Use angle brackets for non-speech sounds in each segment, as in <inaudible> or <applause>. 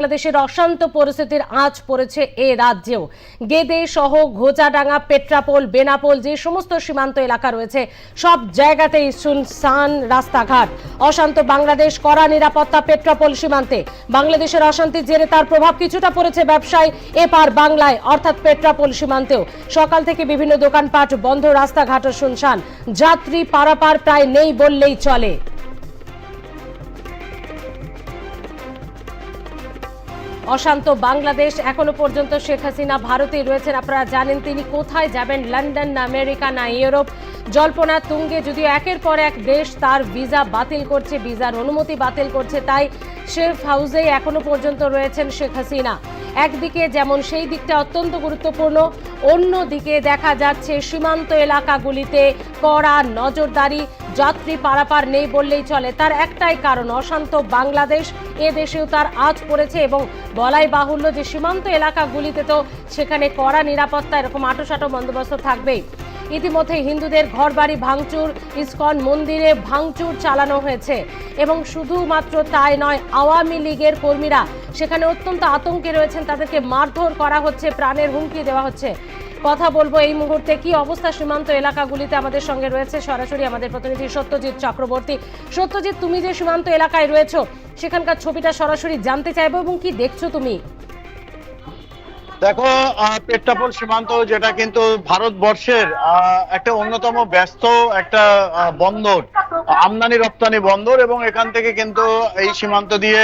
বাংলাদেশের অশান্ত পরিস্থিতির আঁচ পড়েছে এ রাজ্যেও। গেদে সহ ঘোচাডাঙ্গা, পেট্রাপোল, বেনাপোল যে সমস্ত সীমান্ত এলাকা রয়েছে, সব জায়গাতেই সুনসান রাস্তাঘাট। অশান্ত বাংলাদেশ, কড়া নিরাপত্তা, পেট্রাপোল সীমান্তে। বাংলাদেশের অশান্তির জেরে তার প্রভাব কিছুটা পড়েছে ব্যবসায়, এপার বাংলায়, অর্থাৎ পেট্রাপোল সীমান্তেও। সকাল থেকে বিভিন্ন দোকানপাট, বন্ধ রাস্তাঘাটও শুনশান যাত্রী পারাপার প্রায় নেই বললেই চলে। অশান্ত বাংলাদেশ। এখনও পর্যন্ত শেখ হাসিনা ভারতেই রয়েছেন। আপনারা জানেন তিনি কোথায় যাবেন? লন্ডন না আমেরিকা না ইউরোপ? জল্পনা তুঙ্গে যদিও একের পর এক দেশ তার ভিসা বাতিল করছে, ভিসার অনুমতি বাতিল করছে, তাই সেফ হাউসেই এখনও পর্যন্ত রয়েছেন শেখ হাসিনা। একদিকে যেমন সেই দিকটা অত্যন্ত গুরুত্বপূর্ণ, অন্যদিকে দেখা যাচ্ছে সীমান্ত এলাকাগুলিতে কড়া নজরদারি, যাত্রী পারাপার নেই বললেই চলে। তার একটাই কারণ, অশান্ত বাংলাদেশ এ দেশেও তার আজ পড়েছে এবং বলাই বাহুল্য যে সীমান্ত এলাকাগুলিতে তো সেখানে কড়া নিরাপত্তা এরকম আটোসাটো বন্দোবস্ত থাকবেই। ইতিমধ্যে হিন্দুদের ঘরবাড়ি ভাঙচুর, ইস্কন মন্দিরে ভাঙচুর চালানো হয়েছে। এবং শুধুমাত্র তাই নয়, আওয়ামী লীগের কর্মীরা সেখানে অত্যন্ত আতঙ্কে রয়েছেন, তাদেরকে মারধর করা হচ্ছে, প্রাণের হুমকি দেওয়া হচ্ছে। কথা বলব এই মুহূর্তে কি অবস্থা সীমান্ত এলাকাগুলিতে আমাদের সঙ্গে রয়েছে? সরাসরি আমাদের প্রতিনিধি সত্যজিৎ চক্রবর্তী। সত্যজিৎ, তুমি যে সীমান্ত এলাকায় রয়েছো, সেখানকার ছবিটা সরাসরি জানতে চাইব এবং কি দেখছ তুমি? দেখো পেট্টাপোল সীমান্ত যেটা কিন্তু ভারতবর্ষের একটা অন্যতম ব্যস্ত একটা বন্দর, আমদানি রপ্তানি বন্দর এবং এখান থেকে কিন্তু এই সীমান্ত দিয়ে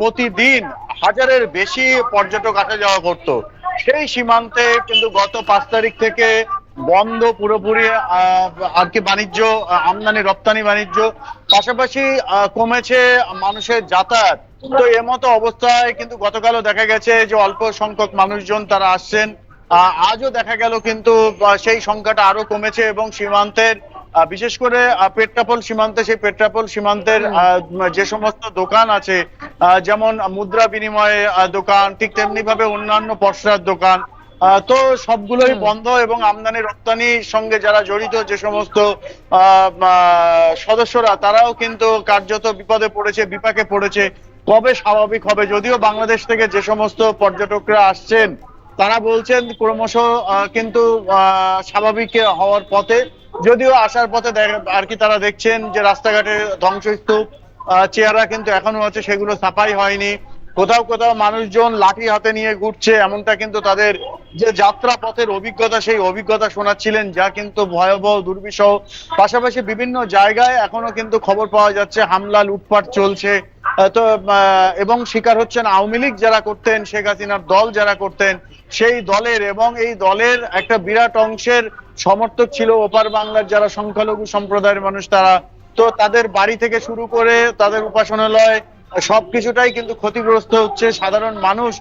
প্রতিদিন হাজারের বেশি পর্যটক আসা যাওয়া করতো। সেই সীমান্তে কিন্তু গত পাঁচ তারিখ থেকে বন্ধ পুরোপুরি আর কি বাণিজ্য আমদানি, রপ্তানি, বাণিজ্য। পাশাপাশি কমেছে মানুষের যাতায়াত। তো এমতো অবস্থায় কিন্তু গতকালও দেখা গেছে যে অল্প সংখ্যক মানুষজন তারা আসছেন। আজও দেখা গেল কিন্তু সেই সংখ্যাটা আরও কমেছে এবং সীমান্তের বিশেষ করে পেট্রাপোল সীমান্তে সেই পেট্রাপোল সীমান্তের যে সমস্ত দোকান আছে যেমন মুদ্রা বিনিময়ে দোকান ঠিক তেমনি ভাবে অন্যান্য পসরার দোকান তো সবগুলোই বন্ধ এবং আমদানি রপ্তানির সঙ্গে যারা জড়িত যে সমস্ত সদস্যরা তারাও কিন্তু কার্যত বিপদে পড়েছে বিপাকে পড়েছে। কবে স্বাভাবিক হবে? যদিও বাংলাদেশ থেকে যে সমস্ত পর্যটকরা আসছেন তারা বলছেন ক্রমশ কিন্তু আহ, স্বাভাবিক হওয়ার পথে। যদিও আসার পথে আর কি তারা দেখছেন যে রাস্তাঘাটে ধ্বংসস্তূপ চেহারা কিন্তু এখনও আছে, সেগুলো সাফাই হয়নি। কোথাও কোথাও মানুষজন লাঠি হাতে নিয়ে ঘুরছে, এমনটা কিন্তু তাদের যে যাত্রা পথের অভিজ্ঞতা, সেই অভিজ্ঞতা শোনাচ্ছিলেন, যা কিন্তু ভয়াবহ, দুর্বিষহ। পাশাপাশি বিভিন্ন জায়গায় এখনও কিন্তু খবর পাওয়া যাচ্ছে, হামলা, লুটপাট চলছে। তো এবং শিকার হচ্ছেন আওয়ামী লীগ যারা করতেন, শেখ হাসিনার দল যারা করতেন, সেই দলের এবং এই দলের একটা বিরাট অংশের সমর্থক ছিল ওপার বাংলার যারা সংখ্যালঘু সম্প্রদায়ের মানুষ তারা। তো তাদের বাড়ি থেকে শুরু করে তাদের উপাসনালয় সবকিছুটাই কিন্তু ক্ষতিগ্রস্ত হচ্ছে। সাধারণ মানুষ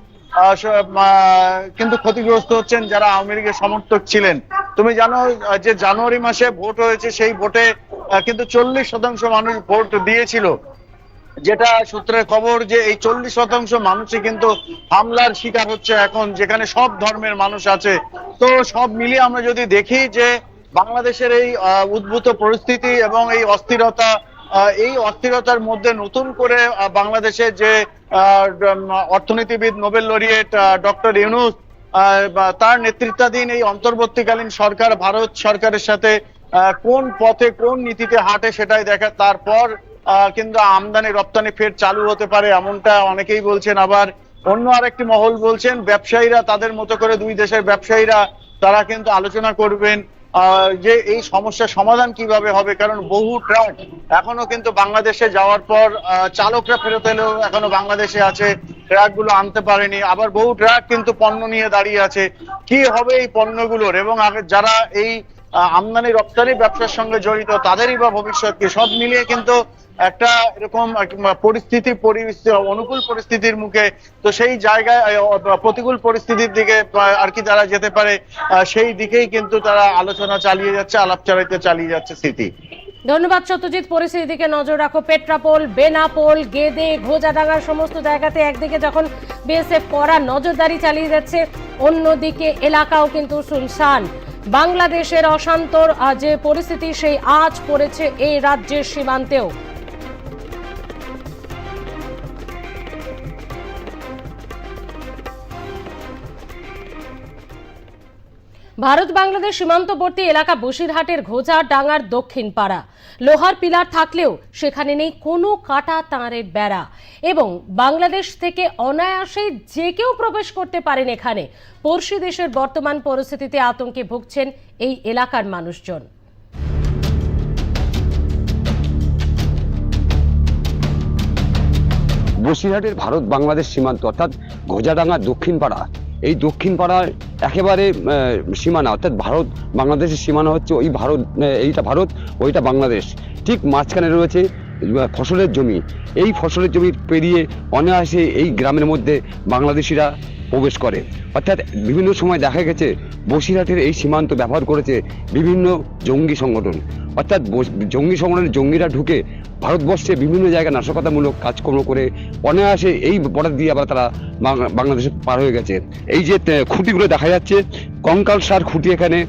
কিন্তু ক্ষতিগ্রস্ত হচ্ছেন যারা আওয়ামী লীগের সমর্থক ছিলেন। তুমি জানো যে জানুয়ারি মাসে ভোট হয়েছে, সেই ভোটে কিন্তু চল্লিশ শতাংশ মানুষ ভোট দিয়েছিল। যেটা সূত্রের খবর যে এই চল্লিশ শতাংশ মানুষই কিন্তু হামলার শিকার হচ্ছে এখন যেখানে সব ধর্মের মানুষ আছে। তো সব মিলিয়ে আমরা যদি দেখি যে বাংলাদেশের এই উদ্ভূত পরিস্থিতি এবং এই অস্থিরতা এই অস্থিরতার মধ্যে নতুন করে আহ, বাংলাদেশের যে অর্থনীতিবিদ নোবেল লরিয়েট ডক্টর ইউনুস তার নেতৃত্বাধীন এই অন্তর্বর্তীকালীন সরকার ভারত সরকারের সাথে কোন পথে কোন নীতিতে হাঁটে সেটাই দেখা তারপর কিন্তু আমদানি রপ্তানি ফের চালু হতে পারে, এমনটা অনেকেই বলছেন। আবার অন্য আরেকটি মহল বলছেন, ব্যবসায়ীরা তাদের মতো করে দুই দেশের ব্যবসায়ীরা, তারা কিন্তু আলোচনা করবেন যে এই সমস্যার সমাধান কীভাবে হবে, কারণ বহু ট্রাক এখনও কিন্তু বাংলাদেশে যাওয়ার পর চালকরা ফেরত এলেও এখনও বাংলাদেশে আছে ট্রাকগুলো আনতে পারেনি। আবার বহু ট্রাক কিন্তু পণ্য নিয়ে দাঁড়িয়ে আছে। কি হবে এই পণ্যগুলোর? এবং যারা এই আমদানি রপ্তানি ব্যবসার সঙ্গে জড়িত, তাদেরই বা ভবিষ্যৎ কি? সব মিলিয়ে কিন্তু একটা এরকম পরিস্থিতি অনুকূল পরিস্থিতির মুখে, তো সেই জায়গায় প্রতিকূল পরিস্থিতির দিকে আর কি যারা যেতে পারে সেই দিকেই কিন্তু তারা আলোচনা চালিয়ে যাচ্ছে, আলাপ চালাইতে চালিয়ে যাচ্ছে স্মৃতি ধন্যবাদ সত্যজিৎ পরিস্থিতির দিকে নজর রাখো, পেট্রাপোল, বেনাপোল, গেদে ঘোজাডাঙ্গার সমস্ত জায়গাতে একদিকে যখন বিএসএফ কড়া নজরদারি চালিয়ে যাচ্ছে, অন্যদিকে এলাকাও কিন্তু শুনশান। বাংলাদেশের অশান্তর যে পরিস্থিতি, সেই আজ পড়েছে এই রাজ্যের সীমান্তেও। ভারত বাংলাদেশ সীমান্তবর্তী এলাকা বসিরহাটের ঘোজা ডাঙ্গার দক্ষিণ পাড়া। লোহার পিলার থাকলেও সেখানে নেই কোনো কাটা তাঁরের বেড়া। এবং বাংলাদেশ থেকে অনায়াসে যে কেউ প্রবেশ করতে পারেন এখানে। পড়শি দেশের বর্তমান পরিস্থিতিতে আতঙ্কে ভুগছেন এই এলাকার মানুষজন। বসিরহাটের ভারত বাংলাদেশ সীমান্ত, অর্থাৎ ঘোজাডাঙ্গা দক্ষিণ পাড়া এই দক্ষিণ পাড়ার একেবারে সীমানা, অর্থাৎ ভারত, বাংলাদেশের সীমানা হচ্ছে ওই ভারত এইটা ভারত, ওইটা বাংলাদেশ। ঠিক মাঝখানে রয়েছে ফসলের জমি, এই ফসলের জমি পেরিয়ে অনায়াসে এই গ্রামের মধ্যে বাংলাদেশিরা প্রবেশ করে। অর্থাৎ বিভিন্ন সময় দেখা গেছে বসিরহাটের এই সীমান্ত ব্যবহার করেছে বিভিন্ন জঙ্গি সংগঠন। অর্থাৎ জঙ্গি সংগঠনের জঙ্গিরা ঢুকে ভারতবর্ষে বিভিন্ন জায়গায় নাশকতামূলক কাজকর্ম করে অনায়াসে এই বর্ডার দিয়ে আবার তারা বাংলাদেশে পার হয়ে গেছে। এই যে খুঁটিগুলো দেখা যাচ্ছে কঙ্কাল সার খুঁটি এখানে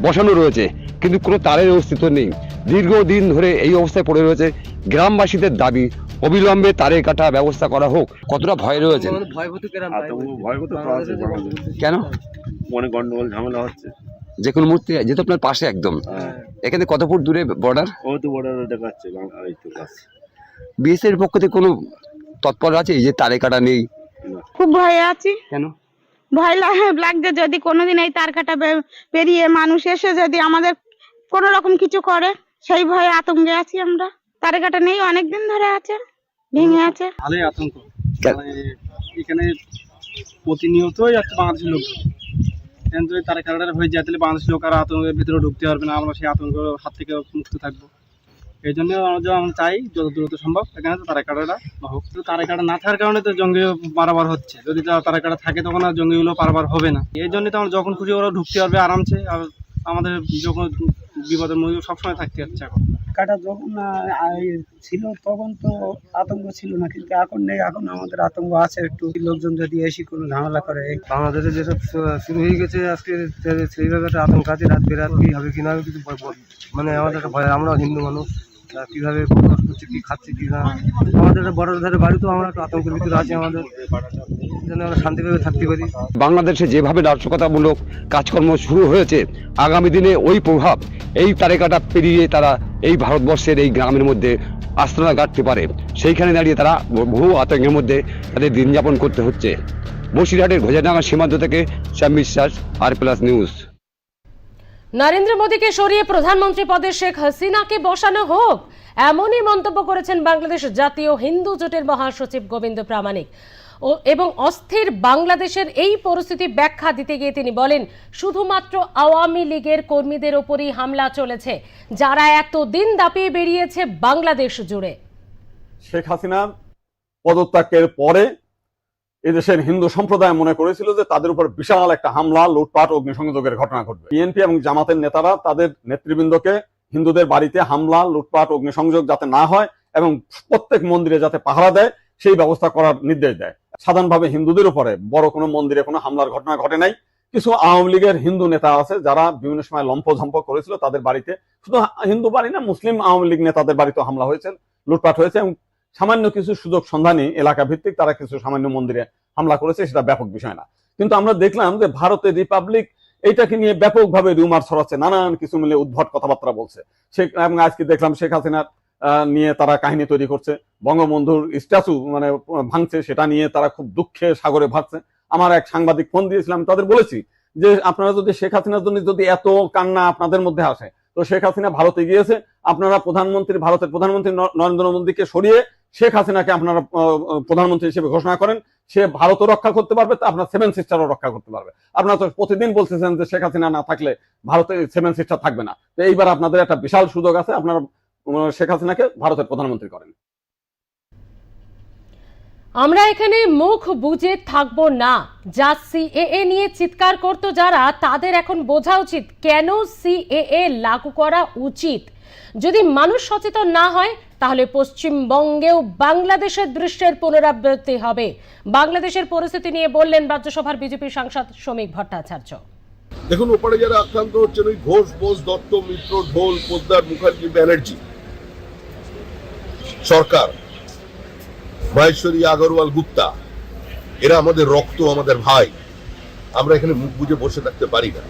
বসানো রয়েছে কিন্তু কোনো তারের অস্তিত্ব নেই। দীর্ঘদিন ধরে এই অবস্থায় পড়ে রয়েছে গ্রামবাসীদের দাবি অবিলম্বে তারে কাটা ব্যবস্থা করা হোক। কতটা ভয় রয়েছে? বাংলাদেশে। কেন? অনেক গন্ডগোল ঝামেলা হচ্ছে। যে কোনো মুহূর্তে যেহেতু আপনার পাশে একদম। হ্যাঁ। এখানে কত ফুট দূরে বর্ডার ও তো বর্ডার দেখাচ্ছে বিএসএর পক্ষ থেকে কোনো তৎপর আছে এই যে তারে কাটা নেই? খুব ভয়ে আছি। কেন? ভয় <laughs> লাগছে যদি কোনোদিন এই তার কাটা পেরিয়ে মানুষ এসে যদি আমাদের কোনো রকম কিছু করে, সেই ভয়ে আতঙ্কে আছি আমরা। তার কাটা নেই, অনেকদিন ধরে আছে, ভেঙে আছে। ভালোই আতঙ্ক। মানে এখানে প্রতিনিয়তই যাচ্ছে বাংলাদেশের লোক কিন্তু তারা হয়ে যায়, তাহলে বাংলাদেশের লোক আর আতঙ্কের ভিতরে ঢুকতে পারবে না। আমরা সেই আতঙ্কের হাত থেকে মুক্ত থাকব। এই জন্য আমরা চাই যত দ্রুত সম্ভব। এখানে তো তারা কাটাটা হোক তো তারা কাটা না থাকার কারণে তো জঙ্গি পারাবার হচ্ছে। যদি তারা কাটা থাকে তখন আর জঙ্গিগুলো পারাবার হবে না। এই জন্য তো আমরা যখন খুশি ওরা ঢুকতে পারবে আরামসে। আর আমাদের যখন বিপদের মধ্যে সবসময় থাকতে হচ্ছে এখন। কাটা যখন ছিল তখন তো আতঙ্ক ছিল না। কিন্তু এখন নেই। এখন আমাদের আতঙ্ক আছে একটু। লোকজন যদি এসে কোনো ঝামেলা করে। বাংলাদেশে যেসব শুরু হয়ে গেছে আজকে সেইভাবে একটা আতঙ্ক আছে। রাত বেরাত কি হবে কিনা আমি কিছু মানে আমাদের একটা ভয়। আমরা হিন্দু মানুষ। কীভাবে বসবাস করছে, কি খাচ্ছে, কি না আমাদের বড় ধারে বাড়ি তো, আমরা একটু আতঙ্কের ভিতরে আছি আমাদের। থাকতে পারি। বাংলাদেশে যেভাবে নাশকতামূলক কাজকর্ম শুরু হয়েছে, আগামী দিনে ওই প্রভাব এই তারেকাটা পেরিয়ে তারা এই ভারতবর্ষের এই গ্রামের মধ্যে আস্তানা গাঁটতে পারে। সেইখানে দাঁড়িয়ে তারা বহু আতঙ্কের মধ্যে তাদের দিন যাপন করতে হচ্ছে। বসিরহাটের ঘোজাডাঙ্গা সীমান্ত থেকে শ্যাম বিশ্বাস, আর প্লাস নিউজ। নরেন্দ্র মোদীকে সরিয়ে প্রধানমন্ত্রী পদে শেখ হাসিনাকে বসানো হোক, এমনই মন্তব্য করেছেন বাংলাদেশ জাতীয় হিন্দু জোটের মহাসচিব গোবিন্দ প্রামাণিক। এবং অস্থির বাংলাদেশের এই পরিস্থিতি ব্যাখ্যা দিতে গিয়ে তিনি বলেন, শুধুমাত্র আওয়ামী লীগের কর্মীদের ওপরই হামলা চলেছে, যারা এতদিন দাপিয়ে বেরিয়েছে বাংলাদেশ জুড়ে। শেখ হাসিনার পদত্যাগের পরে এদেশের হিন্দু সম্প্রদায় মনে করেছিল যে তাদের উপর বিশাল একটা হামলা, লুটপাট, অগ্নিসংযোগের ঘটনা ঘটবে। বিএনপি এবং জামাতের নেতারা তাদের নেতৃবৃন্দকে হিন্দুদের বাড়িতে হামলা, লুটপাট, অগ্নিসংযোগ যাতে না হয় এবং প্রত্যেক মন্দিরে যাতে পাহারা দেয়, সেই ব্যবস্থা করার নির্দেশ দেয়। সাধারণভাবে হিন্দুদের উপরে বড় কোনো মন্দিরে কোনো হামলার ঘটনা ঘটে নাই। কিছু আওয়ামী লীগের হিন্দু নেতা আছে যারা বিভিন্ন সময় লম্পঝম্প করেছিল তাদের বাড়িতে। শুধু হিন্দু বাড়ি না, মুসলিম আওয়ামী লীগ নেতাদের বাড়িতে হামলা হয়েছে, লুটপাট হয়েছে এবং সামান্য কিছু সুযোগ সন্ধানী এলাকা ভিত্তিক তারা কিছু সামান্য মন্দিরে হামলা করেছে, সেটা ব্যাপক বিষয় না। কিন্তু আমরা দেখলাম যে ভারতের রিপাবলিক এইটাকে নিয়ে ব্যাপকভাবে রিউমার ছড়াচ্ছে, নানান কিছু মিলে উদ্ভট কথাবার্তা বলছে। এবং আজকে দেখলাম শেখ হাসিনার নিয়ে তারা কাহিনী তৈরি করছে। বঙ্গবন্ধুর স্ট্যাচু মানে ভাঙছে, সেটা নিয়ে তারা খুব দুঃখে সাগরে ভাগছে আমার এক সাংবাদিক ফোন দিয়েছিলাম, তাদের বলেছি যে আপনারা যদি শেখ হাসিনার জন্য যদি এত কান্না আপনাদের মধ্যে আসে, তো শেখ হাসিনা ভারতে গিয়েছে। আপনারা প্রধানমন্ত্রী, ভারতের প্রধানমন্ত্রী নরেন্দ্র মোদীকে সরিয়ে শেখ হাসিনাকে আপনারা প্রধানমন্ত্রী হিসেবে ঘোষণা করেন, সে ভারতও রক্ষা করতে পারবে আপনার সেভেন সিস্টারও রক্ষা করতে পারবে। আপনারা তো প্রতিদিন বলতেছেন যে শেখ হাসিনা না থাকলে ভারতে সেভেন সিস্টার থাকবে না। তো এইবার আপনাদের একটা বিশাল সুযোগ আছে, আপনারা শেখ হাসিনাকে ভারতের প্রধানমন্ত্রী করেন। আমরা এখানে মুখ বুঝে থাকব না। যা সিএএ নিয়ে চিৎকার করতো যারা, তাদের এখন বোঝা উচিত কেন সিএএ লাগু করা উচিত। যদি মানুষ সচেতন না হয় তাহলে পশ্চিমবঙ্গেও বাংলাদেশের দৃশ্যের পুনরাবৃত্তি হবে। বাংলাদেশের পরিস্থিতি নিয়ে বললেন রাজ্যসভার বিজেপি সাংসদ শ্রমিক ভট্টাচার্য। দেখুন, ওপারে যারা আক্রান্ত হচ্ছেন, ওই ঘোষ, বোস, দত্ত, মিত্র, ঢোল, পোদ্দার, মুখার্জি, ব্যানার্জি, সরকার, মহেশ্বরী, আগরওয়াল, গুপ্তা, এরা আমাদের রক্ত, আমাদের ভাই। আমরা এখানে মুখ বুজে বসে থাকতে পারি না।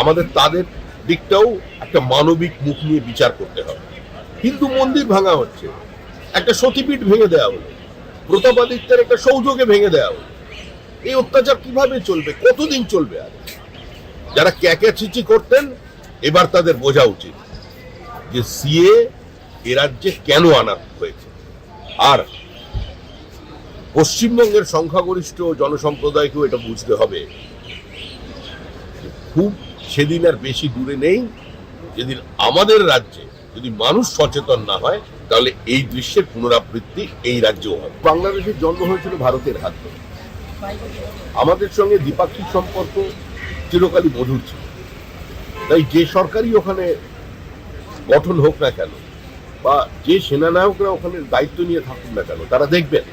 আমাদের তাদের দিকটাও একটা মানবিক মুখ নিয়ে বিচার করতে হবে। হিন্দু মন্দির ভাঙা হচ্ছে। একটা সতীপীঠ ভেঙে দেওয়া হলো। প্রতাপাদিত্যের একটা সৌযোগে ভেঙে দেওয়া হলো। এই অত্যাচার কীভাবে চলবে? কতদিন চলবে আর? যারা ক্যাকাচিচি করতেন, এবার তাদের বোঝা উচিত যে সিএ এ রাজ্যে কেন আনা হয়েছে। আর পশ্চিমবঙ্গের সংখ্যাগরিষ্ঠ জনসম্প্রদায়কেও এটা বুঝতে হবে খুব সেদিন আর বেশি দূরে নেই। যেদিন আমাদের রাজ্যে যদি মানুষ সচেতন না হয়, তাহলে এই দৃশ্যের পুনরাবৃত্তি এই রাজ্যেও হবে। বাংলাদেশের জন্ম হয়েছিল ভারতের হাত। ধরে আমাদের সঙ্গে দ্বিপাক্ষিক সম্পর্ক চিরকালই মধুর ছিল। তাই যে সরকারই ওখানে গঠন হোক না কেন, বা যে সেনানায়করা ওখানে দায়িত্ব নিয়ে থাকুক না কেন, তারা দেখবেন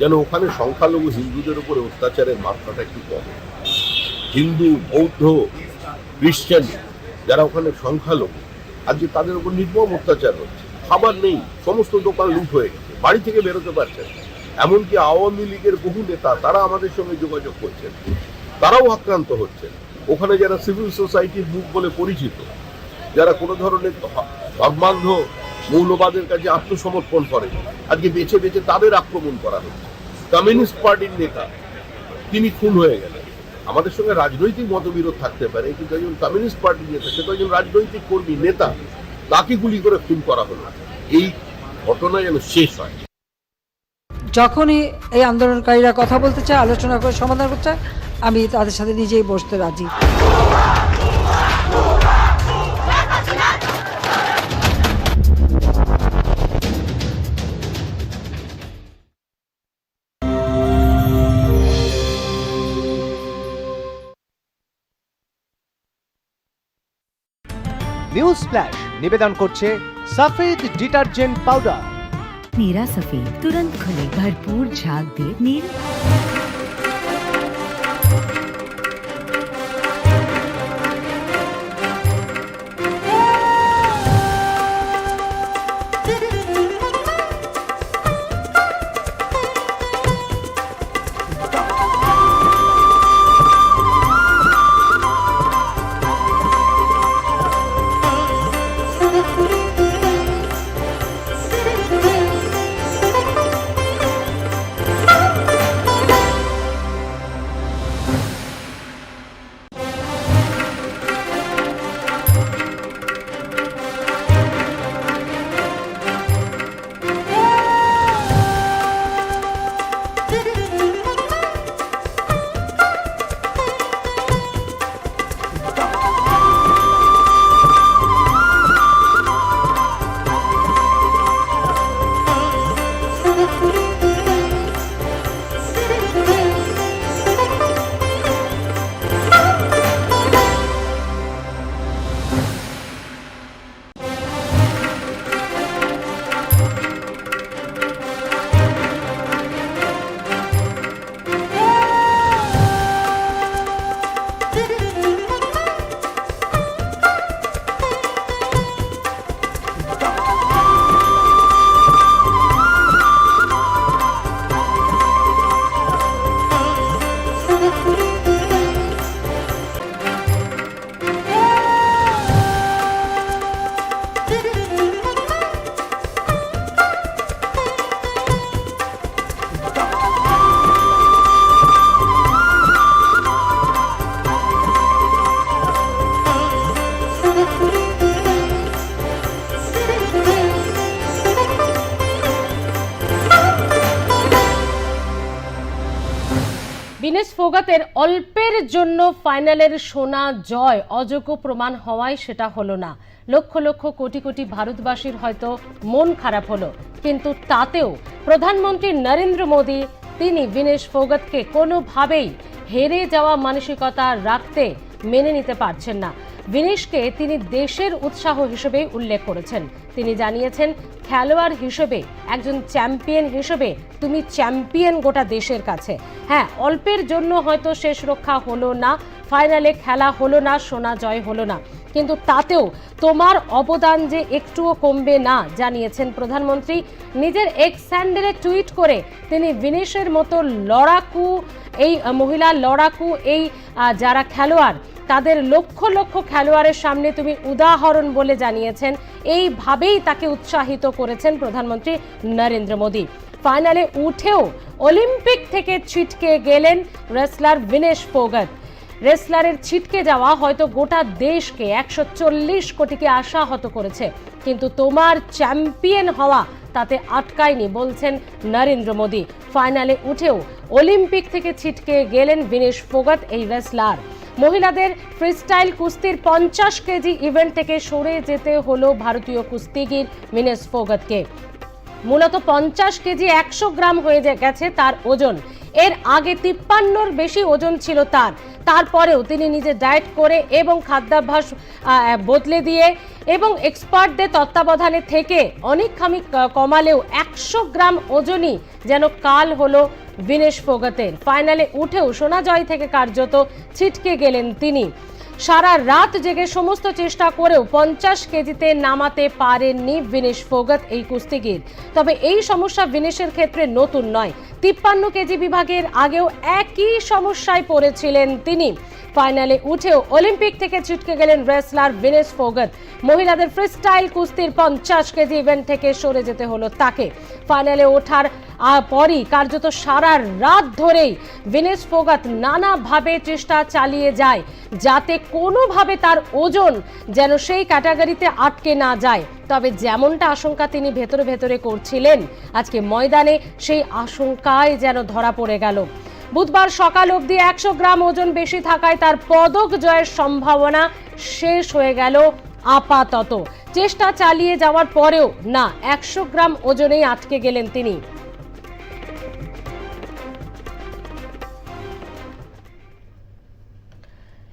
যেন ওখানে সংখ্যালঘু হিন্দুদের উপরে অত্যাচারের মাত্রাটা একটু কম। হিন্দু, বৌদ্ধ, খ্রিস্টান, যারা ওখানে সংখ্যালঘু আজকে তাদের উপর নির্মম অত্যাচার হচ্ছে। খাবার নেই, সমস্ত দোকান লুট হয়ে গেছে, বাড়ি থেকে বেরোতে পারছেন এমনকি আওয়ামী লীগের বহু নেতা, তারা আমাদের সঙ্গে যোগাযোগ করছেন। তারাও আক্রান্ত হচ্ছেন। ওখানে যারা সিভিল সোসাইটির মুখ বলে পরিচিত, যারা কোনো ধরনের ধর্মান্ধ মৌলবাদের কাছে আত্মসমর্পণ করে, আজকে বেছে বেছে তাদের আক্রমণ করা হচ্ছে। কমিউনিস্ট পার্টির নেতা, তিনি খুন হয়ে গেলেন। আমাদের সঙ্গে রাজনৈতিক মতবিরোধ থাকতে পারে, কিন্তু একজন কমিউনিস্ট পার্টি নেতা, সে তো একজন রাজনৈতিক কর্মী, নেতা, তাকে গুলি করে খুন করা হলো। এই ঘটনা যেন শেষ হয়। যখনই এই আন্দোলনকারীরা কথা বলতে চায়, আলোচনা করে সমাধান করতে চায়, আমি তাদের সাথে নিজেই বসতে রাজি। নিউজ ফ্ল্যাশ নিবেদন করছে সফেদ ডিটারজেন্ট পাউডার नीरा सफेद तुरंत खुले भरपूर झाग दे नील ফোগাতের অল্পের জন্য ফাইনালের সোনা জয়, অযোগ্য প্রমাণ হওয়ায় সেটা হলো না। লক্ষ লক্ষ কোটি কোটি ভারতবাসীর হয়তো মন খারাপ হলো, কিন্তু তাতেও প্রধানমন্ত্রী নরেন্দ্র মোদী, তিনি বিনেশ ফোগাতকে কোনোভাবেই হেরে যাওয়া মানসিকতা রাখতে মেনে নিতে পারছেন না। বিনেশকে তিনি দেশের উৎসাহ হিসেবে উল্লেখ করেছেন। তিনি জানিয়েছেন, খেলোয়াড় হিসেবে, একজন চ্যাম্পিয়ন হিসেবে তুমি চ্যাম্পিয়ন গোটা দেশের কাছে। হ্যাঁ অল্পের জন্য হয়তো শেষ রক্ষা হলো না, ফাইনালে খেলা হলো না, সোনা জয় হলো না। কিন্তু তাতেও তোমার অবদান যে একটুও কমবে না, জানিয়েছেন প্রধানমন্ত্রী। নিজের এক্স স্যান্ডেলে টুইট করে তিনি ভিনেশের মতো লড়াকু, এই মহিলা লড়াকু, এই যারা খেলোয়াড় তাদের লক্ষ লক্ষ খেলোয়াড়ের সামনে তুমি উদাহরণ বলে জানিয়েছেন। এইভাবেই তাকে উৎসাহিত করেছেন প্রধানমন্ত্রী নরেন্দ্র মোদী। ফাইনালে উঠেও অলিম্পিক থেকে ছিটকে গেলেন রেসলার বিনেশ ফোগত রেসলারের ছিটকে যাওয়া হয়তো গোটা দেশকে একশো চল্লিশ কোটিকে আশাহত করেছে। কিন্তু তোমার চ্যাম্পিয়ন হওয়া তাতে আটকায়নি বলছেন নরেন্দ্র মোদী। ফাইনালে উঠেও অলিম্পিক থেকে ছিটকে গেলেন বিনেশ ফোগত এই রেসলার। মহিলাদের ফ্রিস্টাইল কুস্তির পঞ্চাশ কেজি ইভেন্ট থেকে সরে যেতে হলো ভারতীয় কুস্তিগির মিনেস ফোগতকে। মূলত পঞ্চাশ কেজি একশো গ্রাম হয়ে গেছে তার ওজন। এর আগে তিপ্পান্নর বেশি ওজন ছিল তার। তারপরেও তিনি নিজে ডায়েট করে এবং খাদ্যাভ্যাস বদলে দিয়ে এবং এক্সপার্টদের তত্ত্বাবধানে থেকে অনেকখানি কমালেও একশো গ্রাম ওজনই যেন কাল হলো বিনেশ ফোগতের। ফাইনালে উঠেও সোনা জয় থেকে কার্যত ছিটকে গেলেন তিনি। সারা রাত জেগে সমস্ত চেষ্টা করেও পঞ্চাশ কেজিতে নামাতে পারেননি বিনেশ ফোগত এই কুস্তিগির। তবে এই সমস্যা বিনেশের ক্ষেত্রে নতুন নয়। তিপ্পান্ন কেজি বিভাগের আগেও একই সমস্যায় পড়েছিলেন তিনি। ফাইনালে উঠেও অলিম্পিক থেকে ছিটকে গেলেন রেসলার বিনেশ ফোগত। মহিলাদের ফ্রিস্টাইল কুস্তির পঞ্চাশ কেজি ইভেন্ট থেকে সরে যেতে হলো তাকে। ফাইনালে ওঠার পরই কার্যত সারা রাত ধরেই ভিনেস ফোগত নানাভাবে চেষ্টা চালিয়ে যায়, যাতে কোনোভাবে তার ওজন যেন সেই ক্যাটাগরিতে আটকে না যায়। তবে যেমনটা আশঙ্কা তিনি ভেতরে ভেতরে করছিলেন, আজকে ময়দানে সেই আশঙ্কায় যেন ধরা পড়ে গেল। বুধবার সকাল অবধি একশো গ্রাম ওজন বেশি থাকায় তার পদক জয়ের সম্ভাবনা শেষ হয়ে গেল আপাতত। চেষ্টা চালিয়ে যাওয়ার পরেও না, একশো গ্রাম ওজনেই আটকে গেলেন তিনি।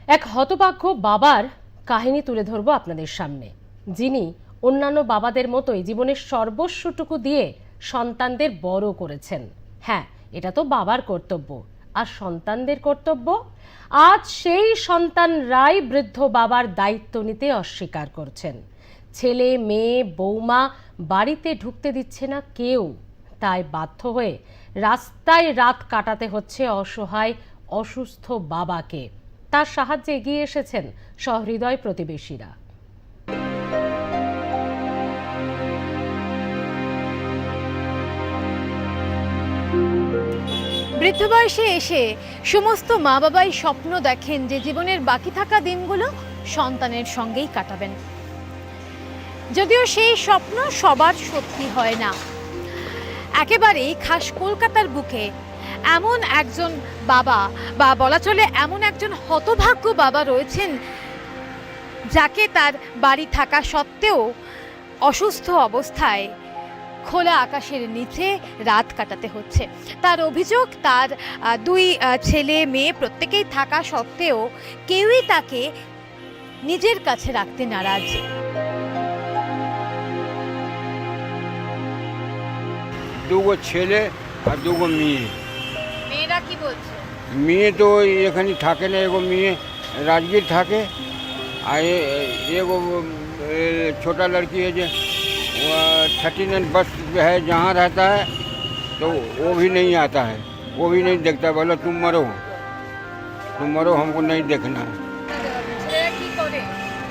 এক হতভাগ্য বাবার কাহিনী তুলে ধরবো আপনাদের সামনে। যিনি অন্যান্য বাবাদের মতোই জীবনের সর্বস্বটুকু দিয়ে সন্তানদের বড় করেছেন। হ্যাঁ এটা তো বাবার কর্তব্য। আর সন্তানদের কর্তব্য? আজ সেই সন্তানরাই বৃদ্ধ বাবার দায়িত্ব নিতে অস্বীকার করছেন। ছেলে, মেয়ে, বৌমা বাড়িতে ঢুকতে দিচ্ছে না কেউ। তাই বাধ্য হয়ে রাস্তায় রাত কাটাতে হচ্ছে অসহায়, অসুস্থ বাবাকে। তার সাহায্যে এগিয়ে এসেছেন সহৃদয় প্রতিবেশীরা। বৃদ্ধ বয়সে এসে সমস্ত মা বাবাই স্বপ্ন দেখেন যে জীবনের বাকি থাকা দিনগুলো সন্তানের সঙ্গেই কাটাবেন। যদিও সেই স্বপ্ন সবার সত্যি হয় না। একেবারেই খাস কলকাতার বুকে এমন একজন বাবা বা বলা চলে এমন একজন হতভাগ্য বাবা রয়েছেন যাকে তার বাড়ি থাকা সত্ত্বেও অসুস্থ অবস্থায় খোলা আকাশের নিচে রাত কাটাতে হচ্ছে। তার অভিযোগ, তার দুই ছেলে মেয়ে প্রত্যেকেই থাকা সত্ত্বেও কেউই তাকে নিজের কাছে রাখতে নারাজ। দুগো ছেলে আর দুগো মেয়ে। मे तो ये তো मे থাকে না राजगीर ठाके आ एगो छोटा लड़की है जो थर्टी नाइन बस है जहाँ रहता है तो वो भी नहीं आता है। वो भी नहीं देखता बोलो तुम मरो। तुम मरो हमको नहीं देखना है।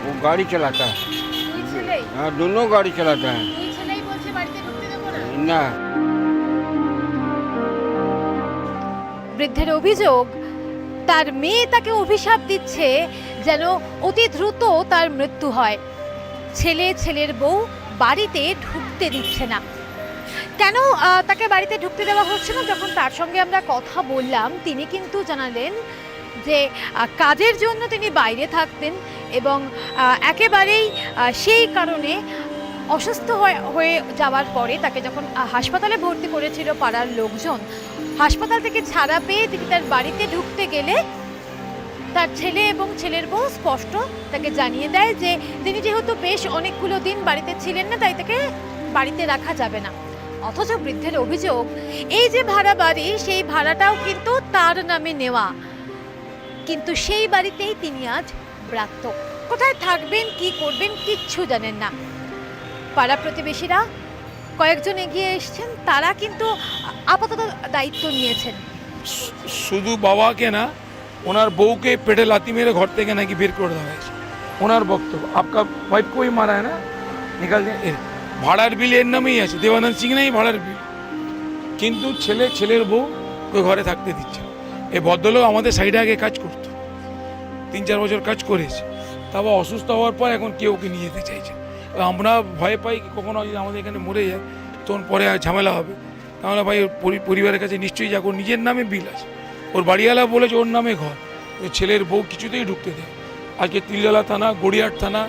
वो गाड़ी चलाता है। हाँ दोनों गाड़ी चलाता है। ना বৃদ্ধের অভিযোগ, তার মেয়ে তাকে অভিশাপ দিচ্ছে যেন অতি দ্রুত তার মৃত্যু হয়। ছেলে ছেলের বউ বাড়িতে ঢুকতে দিচ্ছে না। কেন তাকে বাড়িতে ঢুকতে দেওয়া হচ্ছে না? যখন তার সঙ্গে আমরা কথা বললাম, তিনি কিন্তু জানালেন যে কাজের জন্য তিনি বাইরে থাকতেন এবং একেবারেই সেই কারণে অসুস্থ হয়ে- যাওয়ার পরে তাকে যখন হাসপাতালে ভর্তি করেছিল পাড়ার লোকজন, হাসপাতাল থেকে ছাড়া পেয়ে তিনি তার বাড়িতে ঢুকতে গেলে তার ছেলে এবং ছেলের বউ স্পষ্ট তাকে জানিয়ে দেয় যে, তিনি যেহেতু বেশ অনেকগুলো দিন বাড়িতে ছিলেন না, তাই তাকে বাড়িতে রাখা যাবে না। অথচ বৃদ্ধের অভিযোগ, এই যে ভাড়া বাড়ি, সেই ভাড়াটাও কিন্তু তার নামে নেওয়া। কিন্তু সেই বাড়িতেই তিনি আজ ব্রাত্য। কোথায় থাকবেন, কি করবেন, কিচ্ছু জানেন না। পাড়া প্রতিবেশীরা কয়েকজন এগিয়ে এসছেন, তারা কিন্তু আপাতত দায়িত্ব নিয়েছেন। শুধু বাবাকে না, ওনার বউকে পেটে লাতি মেরে ঘর থেকে নাকি বের করে দেওয়া হয়েছে। ওনার বক্তব্য, আপকা ওয়াইফ কোই মারা না? নিকাল ভাড়ার বিল এর নামেই আছে, দেবানন্দ সিং নাই ভাড়ার বিল কিন্তু ছেলে, ছেলের বউ ওই ঘরে থাকতে দিচ্ছে। এই ভদ্রলোক আমাদের সাইডে আগে কাজ করতো। তিন চার বছর কাজ করেছে। তারপর অসুস্থ হওয়ার পর এখন কেউ ওকে নিয়ে যেতে চাইছে আমরা ভয় পাই কখনো যদি আমাদের এখানে মরে যায়, তখন পরে আর ঝামেলা হবে। তাহলে ভাই পরিবারের কাছে নিশ্চয়ই যাক, ওর নিজের নামে বিল আছে। ওর বাড়িওয়ালা বলেছে ওর নামে ঘর। ছেলের বউ কিছুতেই ঢুকতে দেয়। আজকে তিলতলা থানা, গড়িয়ার থানা,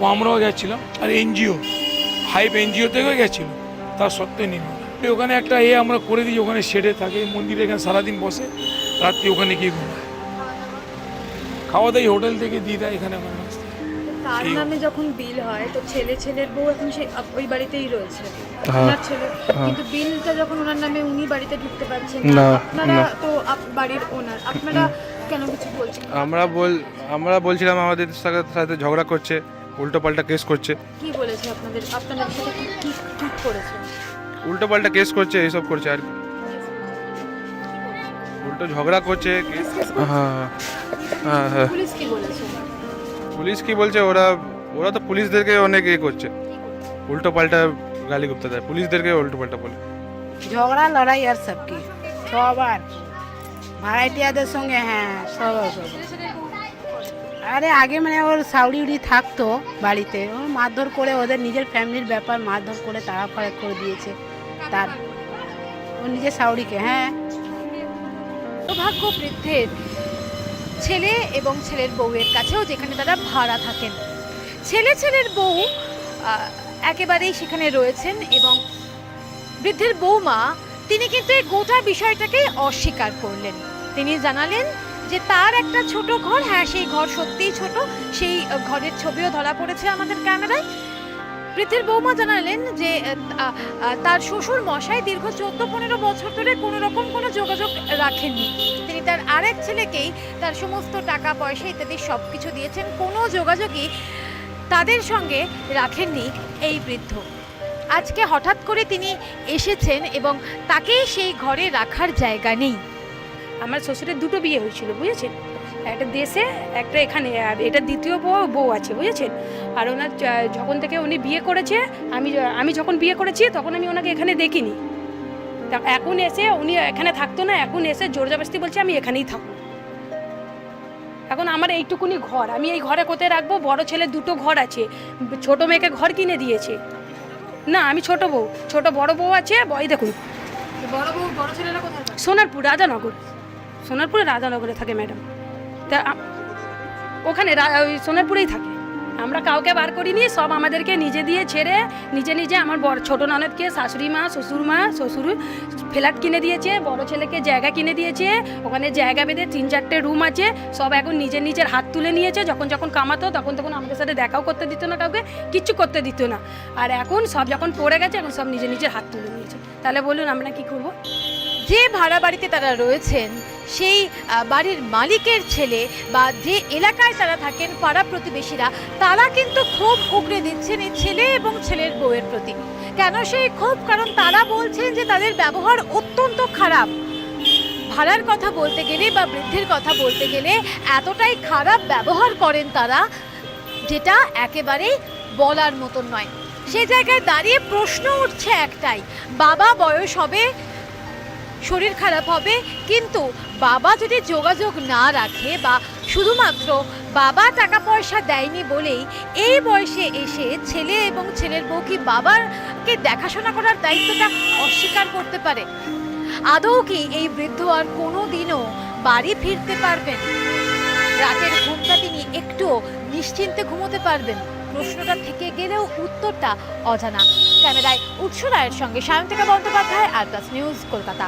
ও আমরাও গেছিলাম, আর এনজিও, হাইপ এনজিও থেকেও গেছিল। তার সত্ত্বেও নিল। ওখানে একটা এ আমরা করে দিই, ওখানে শেডে থাকে, মন্দিরে এখানে সারাদিন বসে, রাত্রি ওখানে গিয়ে ঘুমায়। খাওয়া দাওয়া হোটেল থেকে দিয়ে দেয় এখানে তার নামে যখন বিল হয় তো ছেলে ছেলের বউ এখন সে ওই বাড়িতেই রয়েছে। হ্যাঁ, ওনার ছেলে। হ্যাঁ। কিন্তু বিলটা যখন ওনার নামে উনি বাড়িতে ঢুকতে পারছেন না, না আপনারা তো বাড়ির ওনার আপনারা কেন কিছু বলছেন? আমরা বল আমরা বলছিলাম আমাদের সাথে ঝগড়া করছে উল্টো পাল্টা কেস করছে। কি বলেছে আপনাদের? আপনাদের সাথে কি কি ঠিক করেছে? উল্টো পাল্টা কেস করছে এইসব করছে আর কি। উল্টো ঝগড়া করছে হ্যাঁ হ্যাঁ হ্যাঁ। পুলিশ কি বলেছে? পুলিশ কি বলছে? ওরা ওরা তো পুলিশদেরকে অনেক এ করছে। উল্টো পাল্টা গালি গুপ্তা দেয়। পুলিশদেরকে উল্টো পাল্টা বলে। ঝগড়া লড়াই আর সব কি সবার। ভাড়াটিয়াদের সঙ্গে হ্যাঁ সব আরে আগে মানে ওর সাউরি উড়ি থাকতো বাড়িতে। ও মারধর করে ওদের নিজের ফ্যামিলির ব্যাপার মারধর করে তারা ফাড়া করে দিয়েছে। তার ও নিজের সাউরিকে হ্যাঁ। সৌভাগ্য বৃদ্ধের ছেলে এবং ছেলের বউয়ের কাছেও যেখানে তারা ভাড়া থাকেন। ছেলে, ছেলের বউ একেবারেই সেখানে রয়েছেন এবং বৃদ্ধের বৌমা তিনি কিন্তু গোটা বিষয়টাকে অস্বীকার করলেন। তিনি জানালেন যে তার একটা ছোট ঘর হ্যাঁ সেই ঘর সত্যিই ছোট, সেই ঘরের ছবিও ধরা পড়েছে আমাদের ক্যামেরায়। বৃদ্ধের বৌমা জানালেন যে তার শ্বশুর মশাই দীর্ঘ চোদ্দ পনেরো বছর ধরে কোনো রকম কোনো যোগাযোগ রাখেননি। তিনি তার আরেক ছেলেকেই তার সমস্ত টাকা, পয়সা ইত্যাদি সব কিছু দিয়েছেন। কোনো যোগাযোগই তাদের সঙ্গে রাখেননি এই বৃদ্ধ। আজকে হঠাৎ করে তিনি এসেছেন এবং তাকেই সেই ঘরে রাখার জায়গা নেই। আমার শ্বশুরের দুটো বিয়ে হয়েছিল, বুঝেছেন? একটা দেশে একটা এখানে আর এটা দ্বিতীয় বউ বউ আছে বুঝেছেন? আর ওনার যখন থেকে উনি বিয়ে করেছে আমি আমি যখন বিয়ে করেছি তখন আমি ওনাকে এখানে দেখিনি। তা এখন এসে উনি এখানে থাকতো না এখন এসে জোর জবরদস্তি বলছে আমি এখানেই থাকব। এখন আমার এইটুকুনি ঘর। আমি এই ঘরে কোথায় রাখব? বড় ছেলে দুটো ঘর আছে। ছোট মেয়েকে ঘর কিনে দিয়েছে। না আমি ছোট বউ। ছোট বড় বউ আছে বই দেখুন। বড় বউ বড় ছেলেরা কোথায় সোনারপুর রাজানগর সোনারপুরে রাজানগরে থাকে ম্যাডাম। তা ওখানে ওই সোনারপুরেই থাকে। আমরা কাউকে বার করিনি, সব আমাদেরকে নিজে দিয়ে ছেড়ে, নিজে নিজে আমার বড় ছোটো ননদকে, শাশুড়ি মা, শ্বশুর মা, শ্বশুর ফ্ল্যাট কিনে দিয়েছে, বড় ছেলেকে জায়গা কিনে দিয়েছে, ওখানে জায়গা বেঁধে তিন চারটে রুম আছে, সব এখন নিজের নিজের হাত তুলে নিয়েছে, যখন যখন কামাতো, তখন তখন আমাদের সাথে দেখাও করতে দিত না কাউকে, কিচ্ছু করতে দিত না। আর এখন সব যখন পড়ে গেছে, এখন সব নিজের নিজের হাত তুলে নিয়েছে। তাহলে বলুন আমরা কি করব? যে ভাড়া বাড়িতে তারা রয়েছেন, সেই বাড়ির মালিকের ছেলে বা যে এলাকায় তারা থাকেন, পাড়া প্রতিবেশীরা, তারা কিন্তু খুব উগড়ে দিচ্ছেন এই ছেলে এবং ছেলের বউয়ের প্রতি। কেন সেই ক্ষোভ কারণ তারা বলছেন যে তাদের ব্যবহার অত্যন্ত খারাপ। ভাড়ার কথা বলতে গেলে বা বৃদ্ধির কথা বলতে গেলে এতটাই খারাপ ব্যবহার করেন তারা, যেটা একেবারেই বলার মতন নয়। সে জায়গায় দাঁড়িয়ে প্রশ্ন উঠছে একটাই, বাবা বয়স হবে শরীর খারাপ হবে, কিন্তু বাবা যদি যোগাযোগ না রাখে বা শুধুমাত্র বাবা টাকা পয়সা দেয়নি বলেই এই বয়সে এসে ছেলে এবং ছেলের বউ কি বাবাকে দেখাশোনা করার দায়িত্বটা অস্বীকার করতে পারে? আদৌ কি এই বৃদ্ধ আর কোনো দিনও বাড়ি ফিরতে পারবেন? রাতের ঘুমটা তিনি একটুও নিশ্চিন্তে ঘুমোতে পারবেন। প্রশ্নটা থেকে গেলেও উত্তরটা অজানা। ক্যামেরায় উৎস রায়ের সঙ্গে Sayantika Bandyopadhyay R plus news, Kolkata.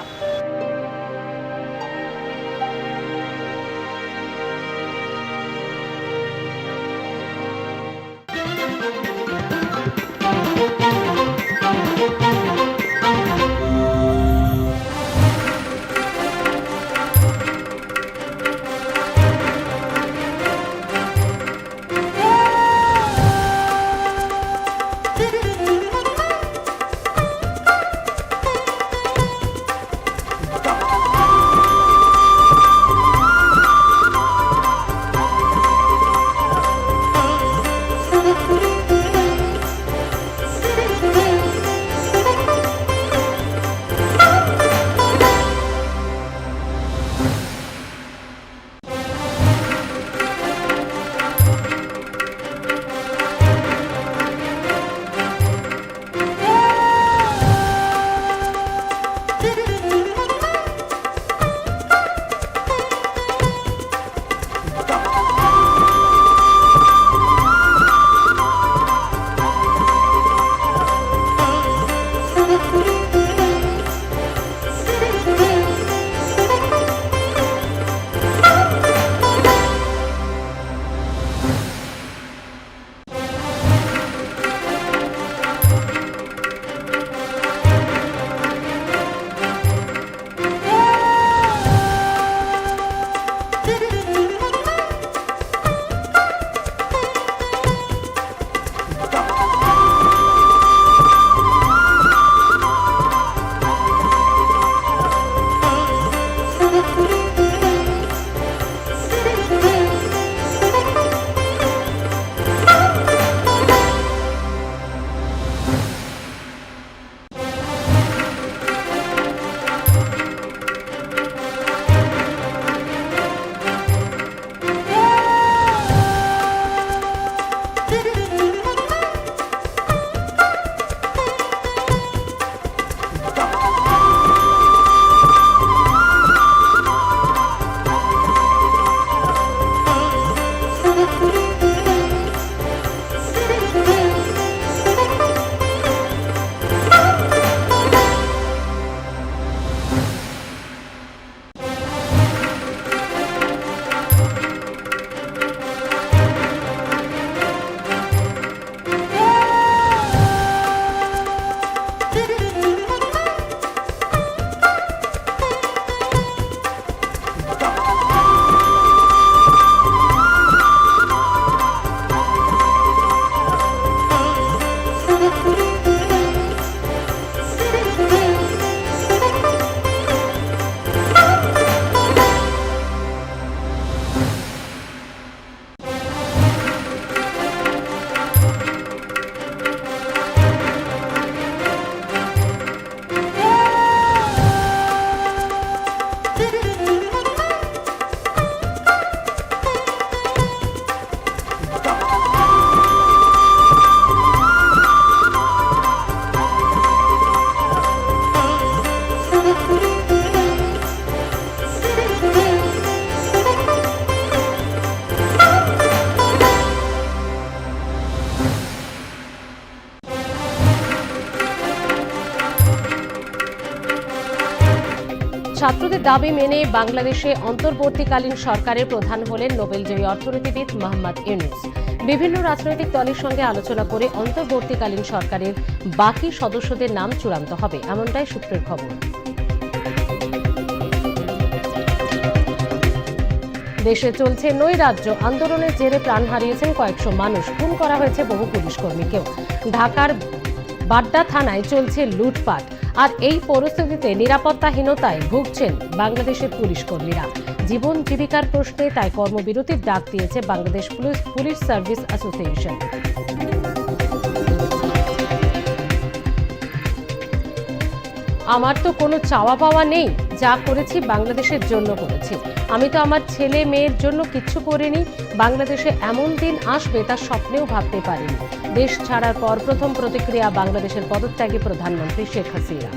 দাবি মেনে বাংলাদেশে অন্তর্বর্তীকালীন সরকারের প্রধান হলেন নোবেলজয়ী অর্থনীতিবিদ মোহাম্মদ ইউনুস। বিভিন্ন রাজনৈতিক দলের সঙ্গে আলোচনা করে অন্তর্বর্তীকালীন সরকারের বাকি সদস্যদের নাম চূড়ান্ত হবে, এমনটাই সূত্রের খবর। দেশে চলছে নৈরাজ্য আন্দোলনের জেরে প্রাণ হারিয়েছেন কয়েকশো মানুষ। খুন করা হয়েছে বহু পুলিশ কর্মীকেও। ঢাকার বাড্ডা থানায় চলছে লুটপাট। আর এই পরিস্থিতিতে নিরাপত্তাহীনতায় ভুগছেন বাংলাদেশের পুলিশ কর্মীরা। জীবন জীবিকার প্রশ্নে তাই কর্মবিরতির ডাক দিয়েছে Bangladesh police police service association. আমার তো কোনো চাওয়া পাওয়া নেই। যা করেছি বাংলাদেশের জন্য করেছি। আমি তো আমার ছেলে মেয়ের জন্য কিচ্ছু করিনি, বাংলাদেশে এমন দিন আসবে তা স্বপ্নেও ভাবতে পারিনি। দেশ ছাড়ার পর প্রথম প্রতিক্রিয়া বাংলাদেশের পদত্যাগী প্রধানমন্ত্রী শেখ হাসিনা।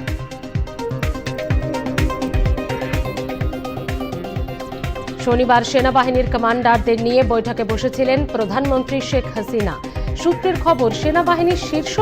শনিবার সেনাবাহিনীর কমান্ডারদের নিয়ে বৈঠকে বসেছিলেন প্রধানমন্ত্রী শেখ হাসিনা। সূত্রের খবর, সেনাবাহিনীর শীর্ষ